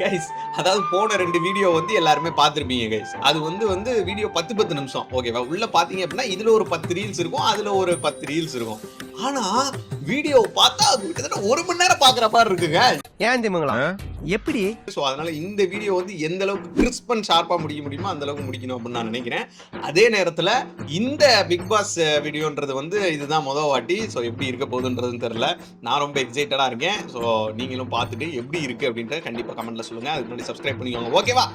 Guys அதாவது போன ரெண்டு வீடியோ வந்து எல்லாருமே பார்த்துருப்பீங்க கைஸ் அது வந்து வந்து வீடியோ பத்து பத்து நிமிஷம். ஓகேவா உள்ள பாத்தீங்க அப்படின்னா இதுல ஒரு பத்து ரீல்ஸ் இருக்கும் அதுல ஒரு பத்து ரீல்ஸ் இருக்கும். ஆனா வீடியோ பார்த்தா அது கிட்டத்தட்ட ஒரு மணி நேரம் பாக்குற மாதிரி இருக்குங்க. ஏன் திமுங்களா எப்படி? ஸோ அதனால இந்த வீடியோ வந்து எந்த அளவுக்கு கிறிஸ்ப் அண்ட் ஷார்ப்பா முடிக்க முடியுமோ அந்த அளவுக்கு முடிக்கணும் அப்படின்னு நான் நினைக்கிறேன். அதே நேரத்துல இந்த பிக் பாஸ் வீடியோன்றது வந்து இதுதான் முத வாட்டி. ஸோ எப்படி இருக்க போகுதுன்றதுன்னு தெரியல. நான் ரொம்ப எக்ஸைட்டடா இருக்கேன். ஸோ நீங்களும் பார்த்துட்டு எப்படி இருக்கு அப்படின்றத கண்டிப்பா கமெண்ட்ல சொல்லுங்க. அதுக்கு முன்னாடி சப்ஸ்கிரைப் பண்ணிக்கோங்க. ஓகேவா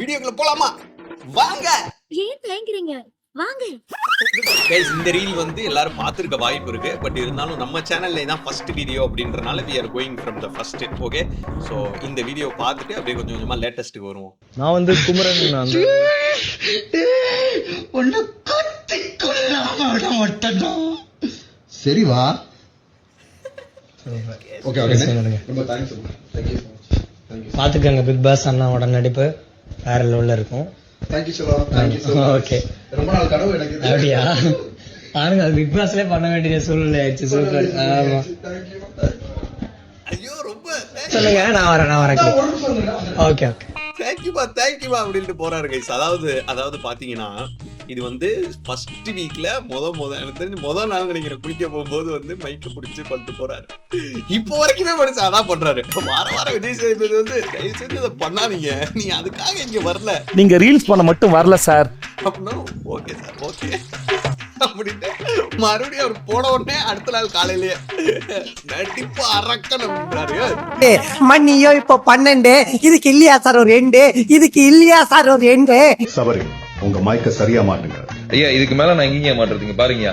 வீடியோக்குள்ள போலாமா? வாங்க! ஏன் தயங்குறீங்க? வாங்க. கைஸ் இந்த ரீல் வந்து எல்லாரும் பார்த்துருக்க வாய்ப்பு இருக்கு. பட் இருந்தாலும் நம்ம சேனல்ல தான் ஃபர்ஸ்ட் வீடியோ அப்படின்றனால we are going from the first okay so இந்த வீடியோ பார்த்துட்டு அப்படியே கொஞ்சம் கொஞ்சமா லேட்டஸ்ட்டுக்கு வருவோம். நான் வந்து குமரன் நான் உன்னை கத்தி மாட்டேன்டா. சரி வா. Okay okay. ரொம்ப தேங்க்ஸ் பார்த்துக்கங்க பிக் பாஸ் அண்ணாவோட நடிப்பு வேற லெவல்ல இருக்கும். தேங்க்யூ சொல்லா தேங்க்யூ ஸோ மச் Okay. ரொம்ப நாள் கனவு எனக்கு. இது. அப்படியா? பாருங்க அது பிக் பண்ண வேண்டிய சூழ்நிலை ஆயிடுச்சு. சூப்பர். ஆமா. தேங்க்யூ ஐயோ ரொம்ப சொல்லுங்க நான் வரேன் நான் வரேன். ஓகே ஓகே தேங்க்யூபா தேங்க்யூபா அப்படின்ட்டு போறாரு கைஸ் அதாவது அதாவது பாத்தீங்கன்னா இது வந்து ஃபர்ஸ்ட் வீக்ல முத முத எனக்கு தெரிஞ்சு முத நாள் நினைக்கிறேன் குளிக்க போகும்போது வந்து மைக்க பிடிச்சி பண்ணிட்டு போறாரு. இப்போ வரைக்குமே மனுஷன் அதான் பண்றாரு. வார வாரம் விஜய் சேதுபதி வந்து தயவு செஞ்சு அதை பண்ணாதீங்க. நீ அதுக்காக இங்க வரல. நீங்க ரீல்ஸ் பண்ண மட்டும் வரல சார் அப்படின்னா ஓகே சார் ஓகே அப்படின்ட்டு மறுபடியும் அவர் போன உடனே அடுத்த நாள் காலையிலேயே நடிப்பு அரக்கணுன்றாரு மணியோ இப்போ பன்னெண்டு. இதுக்கு இல்லையா சார் ஒரு ரெண்டு? இதுக்கு இல்லையா சார் ஒரு ரெண்டு? சபரி உங்க மைக்க சரியா மாட்டுங்க. ஐயா இதுக்கு மேல நான் எங்கீங்க மாட்டுறதுங்க? பாருங்க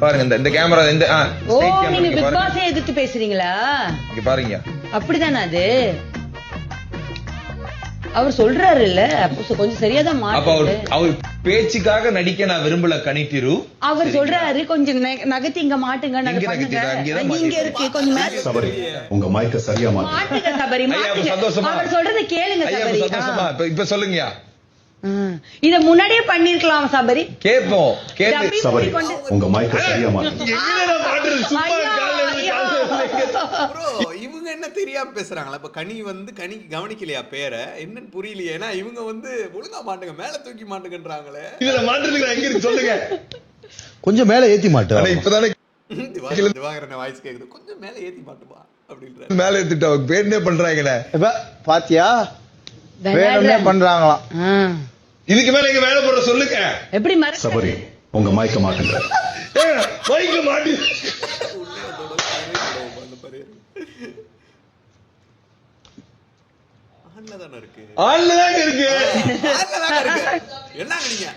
பாருங்க இந்த இந்த கேமரா இந்த ஓ நீங்க பிக் பாஸே எதிர்த்து பேசுறீங்களா? இங்க பாருங்க அப்படிதானே அது அவர் சொல்றாரு இல்ல கொஞ்சம் சரியாதான் அப்ப அவர் அவர் பேச்சுக்காக நடிக்க நான் விரும்பல கணித்திரு. அவர் சொல்றாரு கொஞ்சம் நெ- நகர்த்தி இங்க மாட்டுங்க நாங்க இங்க. இருக்கு கொஞ்சம் சபரி உங்க மைக்க சரியா மாட்டுங்க சபரி? அவர் சொல்றத கேளுங்க சபரி. சந்தோஷமா? இப்ப இப்ப சொல்லுங்கயா. இத முன்னாடியே பண்ணிருக்கலாம் சபரி? கேப்போம் கேட்டு சபரி உங்க மைக்க சரியா மாட்டுங்க இவங்க என்ன தெரியாம பேசுறாங்களா? இப்ப கனி வந்து கனி கவனிக்கலையா பேரை? என்னன்னு புரியலையே. ஏன்னா இவங்க வந்து ஒழுங்கா மாட்டுங்க. மேல தூக்கி மாட்டுங்கன்றாங்களே. இதுல மாட்டுறதுக்கு எங்க இருக்கு? சொல்லுங்க. கொஞ்சம் மேல ஏத்தி மாட்டு. ஆனா இப்பதானே திவாகர் திவாகரன் வாய்ஸ் கேக்குது. கொஞ்சம் மேல ஏத்தி மாட்டுப்பா அப்படின்ற மேல எடுத்துட்டு அவங்க பேருனே பண்றாங்களே. பாத்தியா? விளையாடுற. பண்றாங்களாம். இதுக்கு மேல எங்க வேலை போடுற சொல்லுங்க. எப்படி சபரி உங்க மைக்க மாட்டுங்க மைக்க மாட்டி ஆன்ல தானே இருக்கு. ஆன்ல தானே இருக்கு. என்னங்க நீங்க?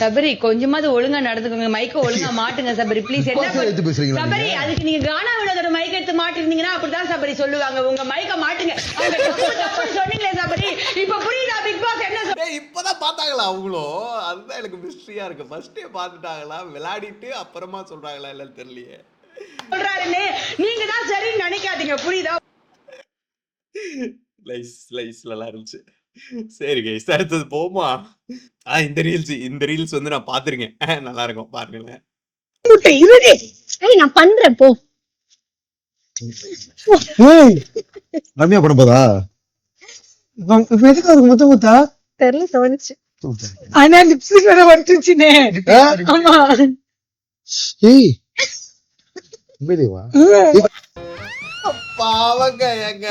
சபரி கொஞ்சமாவது ஒழுங்கா நடந்துக்கோங்க. மைக்க ஒழுங்கா மாட்டுங்க சபரி. ப்ளீஸ் எடுத்து பேசுறீங்களா சபரி? அதுக்கு நீங்க கானா வினோதோட மைக் எடுத்து மாட்டிருந்தீங்கன்னா அப்படிதான் சபரி சொல்லுவாங்க. உங்க மைக்க மாட்டுங்க. அவங்க தப்பு தப்புன்னு சொன்னீங்களே சபரி. இப்ப புரியுதா பிக் பாஸ் என்ன இப்பதான் பார்த்தாங்களா அவங்களும் அதுதான் எனக்கு மிஸ்ட்ரியா இருக்கு. ஃபர்ஸ்டே பார்த்துட்டாங்களா? விளையாடிட்டு அப்புறமா சொல்றாங்களா இல்லன்னு தெரியலையே. சொல்றாருன்னு நீங்க தான் சரின்னு நினைக்காதீங்க. புரியுதா? லைஸ் லைஸ் நல்லா இருந்துச்சு. சரி கைஸ் அடுத்தது போமா. ஆ இந்த ரீல்ஸ் இந்த ரீல்ஸ் வந்து நான் பார்த்திருக்கேன். நல்லா இருக்கும் பாருங்களேன். இருடே. ஏய் நான் பண்றேன் போ. ரம்யா படம் போதா? எதுக்கு அதுக்கு முத்த முத்தா? தெரியல தோணுச்சு. ஆனா லிப்ஸ்டிக் வேற வந்துச்சுனே ஆமா. ஏய் உண்மையிலேவா? பாவங்க ஏங்க.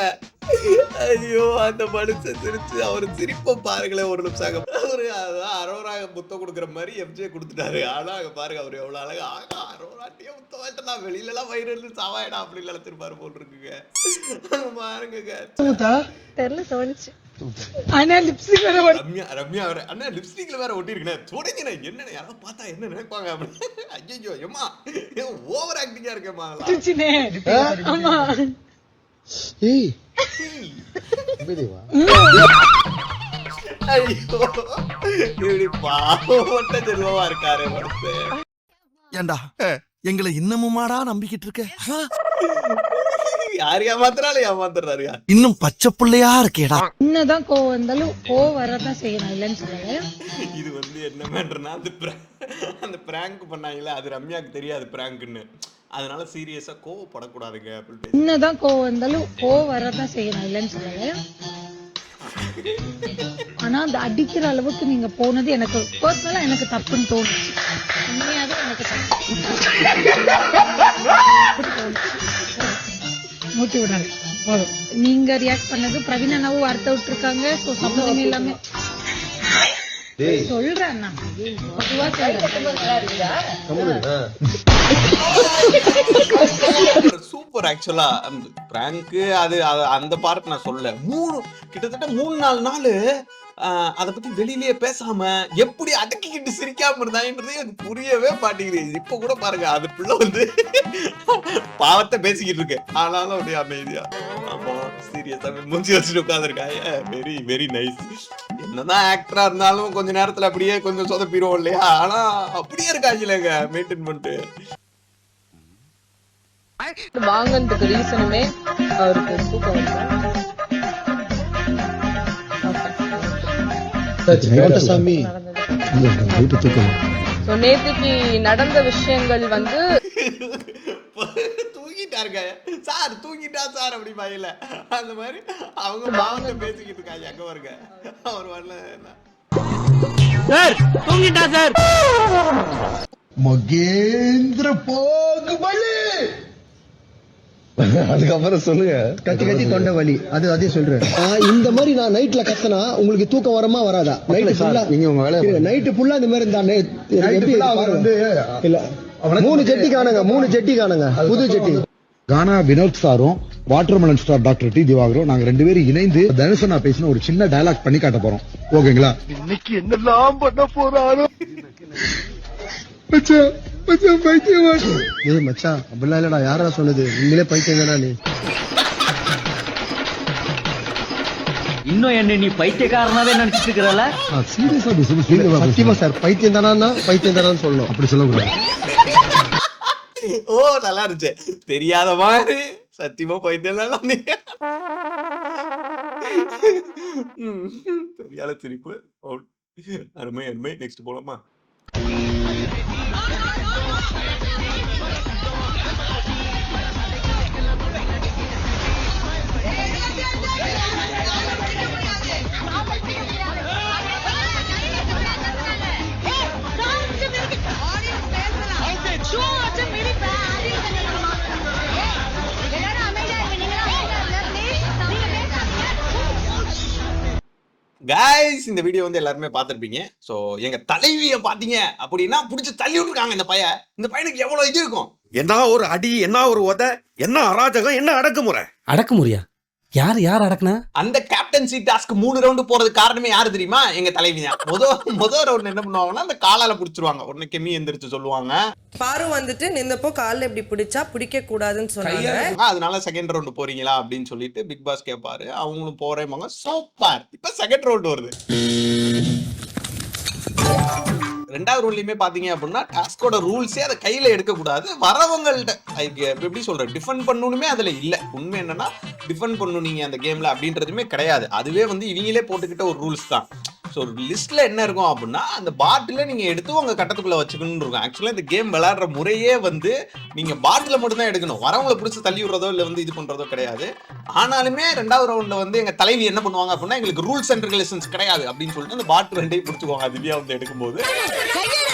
ஐயோ அந்த மனுஷன் சிரிச்சு அவர் சிரிப்பை பாருங்களேன் ஒரு நிமிஷம். அவரு அதான் அரோராக முத்தம் கொடுக்குற மாதிரி எம்ஜே கொடுத்துட்டாரு. ஆனா அங்க பாருங்க அவர் எவ்வளவு அழகா ஆகா அரோராட்டியே முத்தம் வாட்டலாம் வெளியில எல்லாம் வயிறு இருந்து சாவாயிடா அப்படி நினைச்சிருப்பாரு போல் இருக்குங்க. பாருங்க தெரியல தோணுச்சு. ஆனா லிப்ஸ்டிக் வேற ரம்யா ரம்யா வேற அண்ணா லிப்ஸ்டிக்ல வேற ஒட்டி இருக்குண்ணே தொடங்கினே என்னண்ணே யாராவது பார்த்தா என்ன நினைப்பாங்க அப்படின்னு. ஐயோ ஏமா ஓவர் ஆக்டிங்கா இருக்கேம்மா ஏய் உண்மையிலேவா ஐயோ இப்படி பாவப்பட்ட ஜென்மமா இருக்காரு மனுஷன் ஏண்டா எங்களை இன்னமுமாடா நம்பிக்கிட்டு இருக்க யார் ஏமாத்துறாலும் ஏமாத்துறாரு இன்னும் பச்சை பிள்ளையா இருக்கேடா என்னதான் கோவம் வந்தாலும் கோவம் வரதான் செய்யணும் இல்லைன்னு சொல்லல இது வந்து என்ன மேட்டர்னா அந்த அந்த பிராங்க் பண்ணாங்கல்ல அது ரம்யாக்கு தெரியாது பிராங்க்னு அதனால சீரியஸா கோவப்படக்கூடாதுங்க அப்படின்னு என்னதான் கோவம் இருந்தாலும் கோவம் வரதான் செய்யணும் இல்லைன்னு சொல்லல. ஆனா அந்த அடிக்கிற அளவுக்கு நீங்க போனது எனக்கு பர்சனலா எனக்கு தப்புன்னு தோணுச்சு. உண்மையாவே எனக்கு தப்பு. மூட்டி விடாது போதும். நீங்க ரியாக்ட் பண்ணது பிரவீன் அண்ணாவும் வார்த்தை விட்டுருக்காங்க ஸோ சம்மதம் எல்லாமே சொல்றேன் சூப்பர் ஆக்சுவலா. பிராங்க் அது அது- அந்த பார்ட் நான் சொல்ல மூணு கிட்டத்தட்ட மூணு நாலு நாள் அதை பத்தி வெளியிலேயே பேசாம எப்படி அடக்கிக்கிட்டு சிரிக்காம இருந்தாங்கன்றது எனக்கு புரியவே மாட்டேங்குது. இப்ப கூட பாருங்க அது பிள்ளை வந்து பாவத்தை பேசிக்கிட்டு இருக்கு. ஆனாலும் அப்படியே அமைதியா. ஆமா சீரியஸா மூஞ்சி வச்சுட்டு உட்காந்துருக்காங்க வெரி வெரி நைஸ் என்னதான் ஆக்டரா இருந்தாலும் கொஞ்ச நேரத்துல அப்படியே கொஞ்சம் சொதப்பிடுவோம் இல்லையா? ஆனா அப்படியே இருக்காங்களேங்க மெயின்டைன் பண்ணிட்டு. வாங்கினதுக்கு ரீசனுமே அவருக்கு சூப்பர் சாமி. நேற்றுக்கு நடந்த விஷயங்கள் வந்து தூங்கிட்டாருங்க. சார் தூங்கிட்டா சார் அப்படி பையில அந்த மாதிரி அவங்க பாவத்தை பேசிக்கிட்டு இருக்காங்க அங்க வருங்க அவர் வரல மகேந்திர பாகுபலி அதுக்கப்புறம் சொல்லுங்க. கத்தி கத்தி தொண்டை வலி. அது அதே சொல்றேன். இந்த மாதிரி நான் நைட்ல கத்தனா உங்களுக்கு தூக்கம் வரமா வராதா? நைட்டு ஃபுல்லா நீங்க உங்க வேலைய நைட்டு ஃபுல்லா இந்த மாதிரி இருந்தா வந்து இல்ல. மூணு ஜெட்டி காணுங்க மூணு ஜெட்டி காணுங்க. புது ஜெட்டி கானா வினோத் சாரும் வாட்டர்மெலன் ஸ்டார் டாக்டர் டி திவாகரும் நாங்க ரெண்டு பேரும் இணைந்து தனுஷனா பேசின ஒரு சின்ன டயலாக் பண்ணி காட்ட போறோம். ஓகேங்களா? இன்னைக்கு என்னெல்லாம் பண்ண போறாரோ? மச்சான் மச்சான் பைத்தியம் ஏய் மச்சான் அப்படிலாம் இல்லடா யாரா சொன்னது நீங்களே பைத்தியம் தானா நீ? இன்னும் என்ன நீ பைத்தியக்காரனாவே நினைச்சிட்டு இருக்கிறல சீரியஸா பேசுறது சத்தியமா சார் பைத்தியம் தானா பைத்தியம் தானான்னு சொல்லணும். அப்படி சொல்லக்கூடாது. ஓ நல்லா இருந்துச்சு. தெரியாத மாதிரி சத்தியமா போயிட்டு நல்லா தெரியாத சிரிப்பு. அருமை அருமை. நெக்ஸ்ட் போலாமா? கைஸ் இந்த வீடியோ வந்து எல்லாருமே பார்த்திருப்பீங்க. ஸோ எங்க தலைவியை பார்த்தீங்க அப்படின்னா பிடிச்சி தள்ளி விட்டுருக்காங்க இந்த பையன். இந்த பையனுக்கு எவ்வளவு இது இருக்கும்? என்ன ஒரு அடி என்ன ஒரு உத என்ன அராஜகம் என்ன அடக்குமுறை? அடக்குமுறையா? யார் யார் அடக்குனா? அந்த கேப்டன்சி டாஸ்க் மூணு ரவுண்டு போறதுக்கு காரணமே யாரு தெரியுமா? எங்க தலைவி தான். முத முத ரவுண்ட் என்ன பண்ணுவாங்கன்னா அந்த காலால புடிச்சிருவாங்க. உடனே கெம்மி எந்திரிச்சு சொல்லுவாங்க. பாரு வந்துட்டு நின்னப்போ காலில் இப்படி பிடிச்சா பிடிக்க கூடாதுன்னு சொன்னாங்க அதனால செகண்ட் ரவுண்டு போறீங்களா? அப்படின்னு சொல்லிட்டு பிக் பாஸ் கேட்பாரு அவங்களும் போறேமாங்க சூப்பர் இப்ப செகண்ட் ரவுண்ட் வருது. ரெண்டாவது ரூல்லையுமே பாத்தீங்க அப்படின்னா டாஸ்கோட ரூல்ஸே அதை கையில எடுக்க கூடாது வரவங்கள்ட்ட எப்படி சொல்றேன் டிஃபெண்ட் பண்ணணுமே அதுல இல்ல. உண்மை என்னன்னா டிஃபெண்ட் பண்ணணும் நீங்கள் அந்த கேமில் அப்படின்றதுமே கிடையாது. அதுவே வந்து இவங்களே போட்டுக்கிட்ட ஒரு ரூல்ஸ் தான். ஸோ லிஸ்ட்ல என்ன இருக்கும் அப்படின்னா அந்த பாட்டில நீங்க எடுத்து உங்க கட்டத்துக்குள்ள வச்சுக்கணும்னு இருக்கும். ஆக்சுவலா இந்த கேம் விளையாடுற முறையே வந்து நீங்க பாட்டில மட்டும்தான் எடுக்கணும். வரவங்களை பிடிச்சி தள்ளி விடுறதோ இல்லை வந்து இது பண்றதோ கிடையாது. ஆனாலுமே ரெண்டாவது ரவுண்ட்ல வந்து எங்க தலைவி என்ன பண்ணுவாங்க அப்படின்னா எங்களுக்கு ரூல்ஸ் அண்ட் ரெகுலேஷன்ஸ் கிடையாது அப்படின்னு சொல்லிட்டு அந்த பாட்டில் ரெண்டையும் பிடிச்சிக்குவாங்க. திவ்யா வந்து எடுக்கும்போது.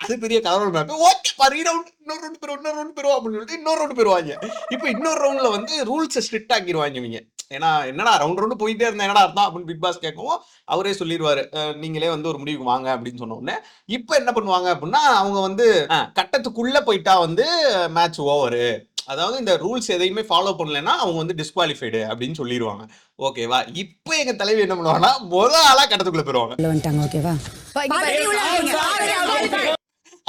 அது பெரிய கலவரம் மேப் ஓகே பாரு ரவுண்ட் இன்னொரு ரவுண்ட் பெறுவோம் இன்னொரு ரவுண்ட் பெறுவோம் அப்படின்னு சொல்லிட்டு இன்னொரு ரவுண்ட் பெறுவாங்க. இப்போ இன்னொரு ரவுண்ட்ல வந்து ரூல்ஸை ஸ்ட்ரிக்ட் ஆக்கிடுவாங்க இவங்க. ஏன்னா என்னடா ரவுண்ட் ரவுண்டு போயிட்டே இருந்தா என்னடா அர்த்தம் அப்படின்னு பிக் பாஸ் கேட்கவும் அவரே சொல்லிடுவாரு நீங்களே வந்து ஒரு முடிவுக்கு வாங்க அப்படின்னு சொன்ன உடனே இப்போ என்ன பண்ணுவாங்க அப்படின்னா அவங்க வந்து கட்டத்துக்குள்ள போயிட்டா வந்து மேட்ச் ஓவரு அதாவது இந்த ரூல்ஸ் எதையுமே ஃபாலோ பண்ணலைன்னா அவங்க வந்து டிஸ்குவாலிஃபைடு அப்படின்னு சொல்லிடுவாங்க ஓகேவா இப்போ எங்க தலைவி என்ன பண்ணுவாங்கன்னா முதல் ஆளா கட்டத்துக்குள்ள போயிருவாங்க. ஓகேவா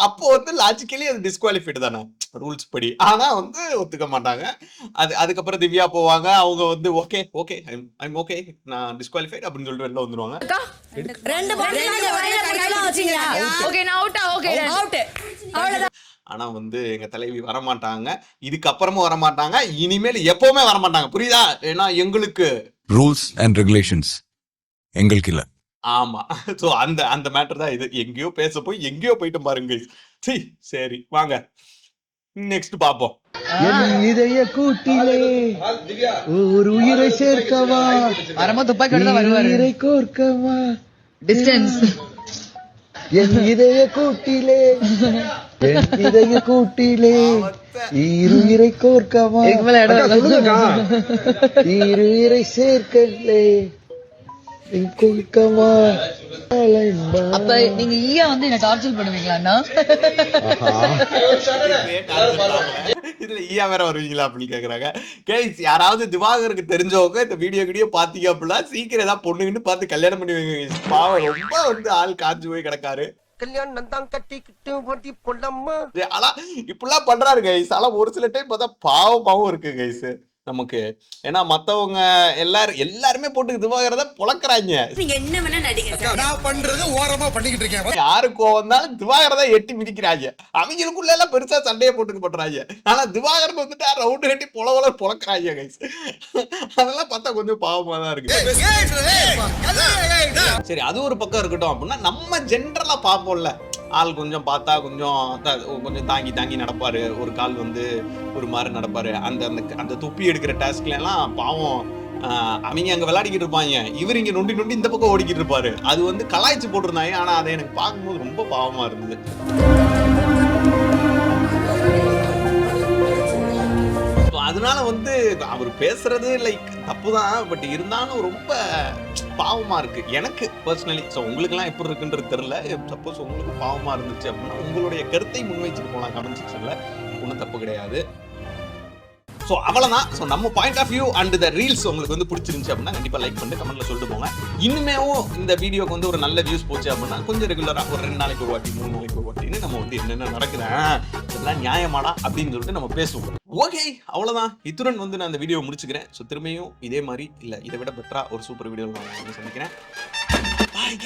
அப்போ வந்து லாஜிக்கலி அது டிஸ்குவாலிஃபைடு தானே? ரூல்ஸ் படி. ஆனா வந்து ஒத்துக்க மாட்டாங்க. அது அதுக்கப்புறம் திவ்யா போவாங்க. அவங்க வந்து ஓகே ஓகே ஐம் ஓகே நான் டிஸ்குவாலிஃபைட் அப்படின்னு சொல்லிட்டு வெளில வந்துருவாங்க. ஆனா வந்து எங்க தலைவி வரமாட்டாங்க. இதுக்கப்புறமும் வரமாட்டாங்க. இனிமேல் எப்பவுமே வரமாட்டாங்க. புரியுதா? ஏன்னா எங்களுக்கு ரூல்ஸ் அண்ட் ரெகுலேஷன்ஸ் எங்களுக்கு இல்ல. ஆமா. சோ அந்த அந்த மேட்டர் தான் இது. எங்கேயோ பேச போய் எங்கேயோ போயிட்டு பாருங்க. சீ, சரி வாங்க. நெக்ஸ்ட் பாப்போம். என் இதய கூட்டிலே ஒரு உயிரை சேர்க்கவா? வரமா உயிரை கோர்க்கவா? டிஸ்டன்ஸ் என் இதய கூட்டிலே என் இதய கூட்டிலே ஈருயிரை கோர்க்கவா? அக்கா, சொல்லுங்கக்கா. ஈருயிரை சேர்க்கலே அப்ப நீங்க ஈயா வந்து என்ன டார்ச்சர் பண்ணுவீங்களாண்ணா இதுல ஈயா வேற வருவீங்களா அப்படின்னு கேக்குறாங்க. கேஸ் யாராவது திவாகருக்கு தெரிஞ்சவங்க இந்த வீடியோ வீடியோ பாத்தீங்க அப்படின்னா சீக்கிரம் ஏதாவது பொண்ணுங்கன்னு பார்த்து கல்யாணம் பண்ணி வைங்க guys. பாவம் ரொம்ப வந்து ஆள் காஞ்சு போய் கிடக்காரு. கல்யாணம் தான் கட்டிக்கிட்டு ஓட்டி பொண்ணம்மா. ஆனா இப்படிலாம் பண்றாரு கைஸ் ஆனா ஒரு சில டைம் பார்த்தா பாவம் பாவம் இருக்கு கைஸ் நமக்கு ஏன்னா மத்தவங்க எல்லாரும் எல்லாருமே போட்டு திவாகரத பொழக்கிறாங்க நீங்க என்ன வேணா நடிங்க நான் பண்றது ஓரமா பண்ணிக்கிட்டு இருக்கேன் யாருக்கு வந்தாலும் திவாகரத எட்டி மிதிக்கிறாங்க அவங்களுக்குள்ள எல்லாம் பெருசா சண்டையை போட்டுக்க பண்றாங்க ஆனா திவாகரன் வந்துட்டு ரவுண்டு கட்டி பொல பொல பொழக்கிறாங்க கைஸ் அதெல்லாம் பார்த்தா கொஞ்சம் பாவமா தான் இருக்கு சரி அது ஒரு பக்கம் இருக்கட்டும் அப்படின்னா நம்ம ஜென்ரலா பார்ப்போம்ல ஆள் கொஞ்சம் பார்த்தா கொஞ்சம் த- கொஞ்சம் தாங்கி தாங்கி நடப்பார். ஒரு கால் வந்து ஒரு மாதிரி நடப்பார். அந்த அந்த அந்த துப்பி எடுக்கிற டாஸ்க்லாம் பாவம் அவங்க அங்கே விளையாடிக்கிட்டு இருப்பாங்க. இவர் இங்கே நொண்டி நொண்டி இந்த பக்கம் ஓடிக்கிட்டு இருப்பாரு. அது வந்து கலாய்ச்சி போட்டிருந்தாங்க. ஆனால் அதை எனக்கு பார்க்கும்போது ரொம்ப பாவமாக இருந்தது. இருக்கும் அவர் பேசுறது லைக் தப்பு தான் பட் இருந்தாலும் ரொம்ப பாவமா இருக்கு. எனக்கு பர்சனலி ஸோ உங்களுக்குலாம் எப்படி இருக்குன்றது தெரியல. சப்போஸ் உங்களுக்கு பாவமா இருந்துச்சு அப்படின்னா உங்களுடைய கருத்தை முன்வைச்சுட்டு போகலாம் கமெண்ட் செக்ஷன்ல ஒன்றும் தப்பு கிடையாது. ஸோ அவ்வளோதான் ஸோ நம்ம point of view and the reels உங்களுக்கு வந்து பிடிச்சிருந்துச்சு அப்படின்னா கண்டிப்பாக லைக் பண்ணிட்டு கமெண்ட்ல சொல்லிட்டு போங்க. இனிமேவும் இந்த வீடியோக்கு வந்து ஒரு நல்ல வியூஸ் போச்சு அப்படின்னா கொஞ்சம் ரெகுலராக ஒரு ரெண்டு நாளைக்கு ஒரு வாட்டி மூணு நாளைக்கு ஒரு வாட்டின்னு நம்ம வந்து என்னென்ன நடக்குது இதெல்லாம் நியாயமாடா அப்படின்னு சொல்லிட்டு நம்ம பேசுவோம். ஓகே அவ்வளோதான் இத்துடன் வந்து நான் இந்த வீடியோ முடிச்சுக்கிறேன். ஸோ திரும்பியும் இதே மாதிரி இல்லை இதை விட பெட்டராக ஒரு சூப்பர் வீடியோ நான் சந்திக்கிறேன். பாய்